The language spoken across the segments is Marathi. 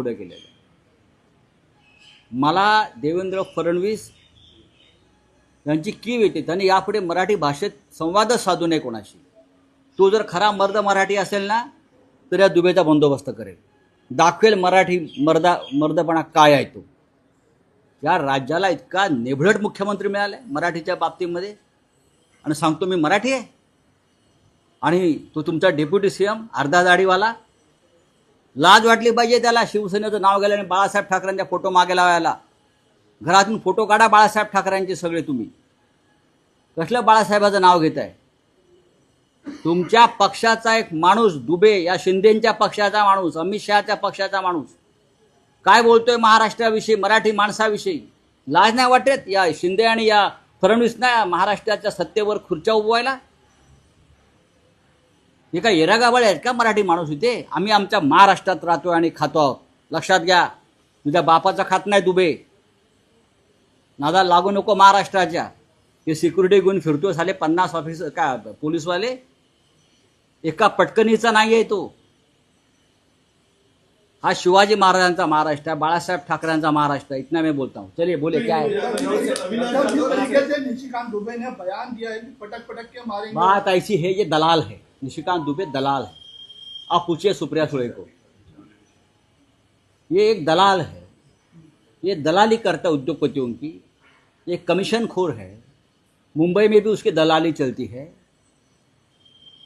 पुढे केलेलं आहे. मला देवेंद्र फडणवीस यांची कीव येते? त्यांनी यापुढे मराठी भाषेत संवादच साधू नये कोणाशी. तो जर खरा मर्द मराठी असेल ना तर या दुबेचा बंदोबस्त करेल. दाखवेल मराठी मर्दा मर्दपणा काय आहे तो. या राज्याला इतका नेभळट मुख्यमंत्री मिळाला आहे मराठीच्या बाबतीमध्ये. आणि सांगतो मी मराठी आहे. आणि तो तुमचा डेप्युटी सी एम अर्धा दाढीवाला लाज वाटली पाहिजे त्याला. शिवसेनेचं नाव गेलं आणि बाळासाहेब ठाकरेंचा फोटो मागे लावायला. घरातून फोटो काढा बाळासाहेब ठाकरेंचे सगळे तुम्ही. कसलं बाळासाहेबाचं नाव घेत आहे तुमच्या पक्षाचा एक माणूस दुबे या शिंदेच्या पक्षाचा माणूस अमित शहाच्या पक्षाचा माणूस. काय बोलतोय महाराष्ट्राविषयी मराठी माणसाविषयी? लाज नाही वाटत या शिंदे आणि या फडणवीस ना महाराष्ट्राच्या सत्तेवर खुर्च्या उभवायला हे काय येरागाबाळे आहेत का मराठी माणूस इथे? आम्ही आमच्या महाराष्ट्रात राहतो आणि खातो आहोत. लक्षात घ्या तुझ्या बापाचा खात नाही दुबे नादा लागू नको महाराष्ट्राच्या. ते सिक्युरिटी घेऊन फिरतो साले पन्नास ऑफिसर का पोलीसवाले? एका पटकनीचा नाही आहे तो. हा शिवाजी महाराजांचा महाराष्ट्र आहे बाळासाहेब ठाकरेंचा महाराष्ट्र आहे. इतना मैं बोलता हूँ चलिए बोले क्या है बात ऐसी है ये दलाल है. निशिकांत दुबे दलाल है। आप पूछिए सुप्रिया सुळे को। ये एक दलाल है। ये दलाली करता उद्योगपतियों की। ये कमीशन खोर है। मुंबई में भी उसकी दलाली चलती है।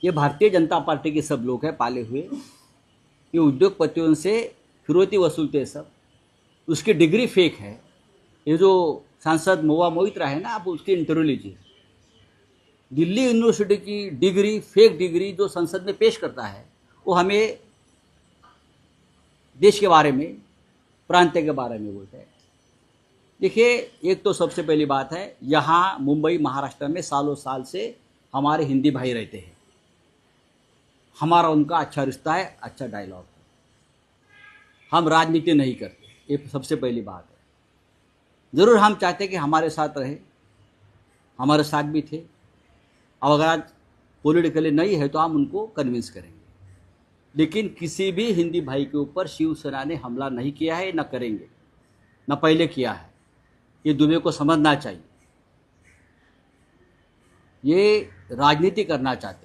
ये भारतीय जनता पार्टी के सब लोग हैं, पाले हुए। ये उद्योगपतियों से फिरौती वसूलते सब। उसकी डिग्री फेक है। ये जो सांसद मोवा मोहित्रा है ना, आप उसकी इंटरव्यू लीजिए। दिल्ली यूनिवर्सिटी की डिग्री, फेक डिग्री जो संसद में पेश करता है, वो हमें देश के बारे में, प्रांत के बारे में बोलता है। देखिए, एक तो सबसे पहली बात है, यहाँ मुंबई, महाराष्ट्र में सालों साल से हमारे हिंदी भाई रहते हैं। हमारा उनका अच्छा रिश्ता है अच्छा डायलॉग है। हम राजनीति नहीं करते, ये सबसे पहली बात है। ज़रूर हम चाहते कि हमारे साथ रहे, हमारे साथ भी थे अब अगर आज पोलिटिकली नहीं है तो हम उनको कन्विंस करेंगे। लेकिन किसी भी हिंदी भाई के ऊपर शिवसेना ने हमला नहीं किया है, न करेंगे, न पहले किया है। ये दुबे को समझना चाहिए। ये राजनीति करना चाहते हैं।